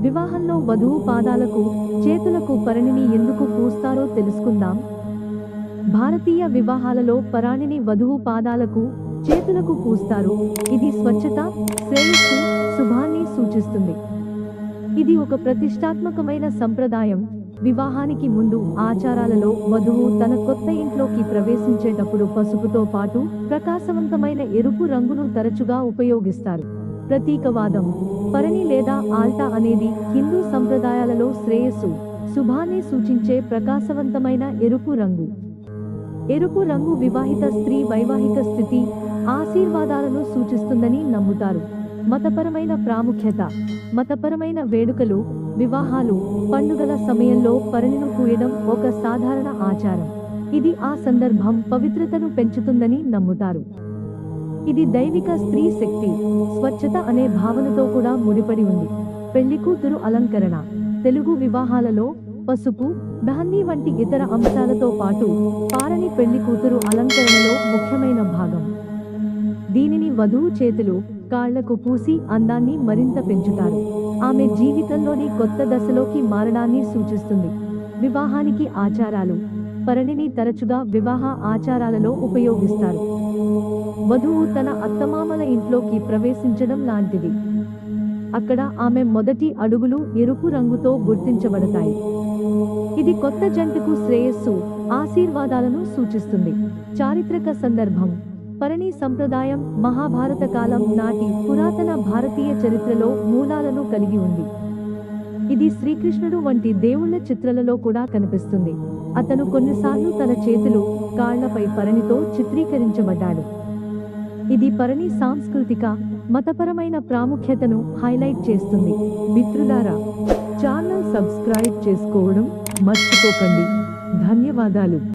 వివాహంలో వధువు పాదాలకు చేతులకు పరణిని ఎందుకు పూస్తారో తెలుసుకుందాం. భారతీయ వివాహాలలో పరాణిని వధువు పాదాలకు చేతులకు పూస్తారు. ఇది స్వచ్ఛత శ్రేయస్సు శుభాన్ని సూచిస్తుంది. ఇది ఒక ప్రతిష్టాత్మకమైన సంప్రదాయం. వివాహానికి ముందు ఆచారాలలో వధువు తన కొత్త ఇంట్లోకి ప్రవేశించేటప్పుడు పసుపుతో పాటు ప్రకాశవంతమైన ఎరుపు రంగును తరచుగా ఉపయోగిస్తారు. ప్రతీకవాదం. పరణి లేదా ఆల్టా అనేది హిందూ సంప్రదాయాలలో శ్రేయస్సు శుభాన్ని సూచించే ప్రకాశవంతమైన ఎరుపు రంగు. ఎరుపు రంగు వివాహిత స్త్రీ వైవాహిక స్థితి ఆశీర్వాదాలను సూచిస్తుందని నమ్ముతారు. మతపరమైన ప్రాముఖ్యత మతపరమైన వేడుకలు వివాహాలు పండుగల సమయంలో పరణిను పూయడం ఒక సాధారణ ఆచారం. ఇది ఆ సందర్భం పవిత్రతను పెంచుతుందని నమ్ముతారు. ఇది దైవిక స్త్రీ శక్తి స్వచ్ఛత అనే భావనతో కూడా ముడిపడి ఉంది. పెళ్ళి కూతురు అలంకరణ తెలుగు వివాహాలలో పసుపు మెహందీ వంటి ఇతర అంశాలతో పాటు పారని పెళ్ళి కూతురు అలంకరణలో ముఖ్యమైన భాగం. దీనిని వధువు చేతులు కాళ్ళకు పూసి అందాన్ని మరింత పెంచుతారు. ఆమె జీవితంలోని కొత్త దశలోకి మారడాన్ని సూచిస్తుంది. వివాహానికి ఆచారాలు పరిణిని తరచుగా వివాహ ఆచారాలలో ఉపయోగిస్తారు. వధువు తన అత్తమామల ఇంట్లోకి ప్రవేశించడం లాంటిది. అక్కడ ఆమె మొదటి అడుగులు ఎరుపు రంగుతో గుర్తించబడతాయి. ఇది కొత్త జంటకు శ్రేయస్సు ఆశీర్వాదాలను సూచిస్తుంది. చారిత్రక సందర్భం. పరణి సంప్రదాయం మహాభారత కాలం నాటి పురాతన భారతీయ చరిత్రలో మూలాలను కలిగి ఉంది. ఇది శ్రీకృష్ణుడు వంటి దేవుళ్ళ చిత్రాలలో కూడా కనిపిస్తుంది. అతను కొన్నిసార్లు తన చేతులు కాళ్ళపై పరణితో చిత్రీకరించబడ్డాడు. ఇది పరణి సాంస్కృతిక మతపరమైన ప్రాముఖ్యతను హైలైట్ చేస్తుంది. మిత్రులారా ఛానల్ సబ్స్క్రైబ్ చేసుకోవడం మర్చిపోకండి. ధన్యవాదాలు.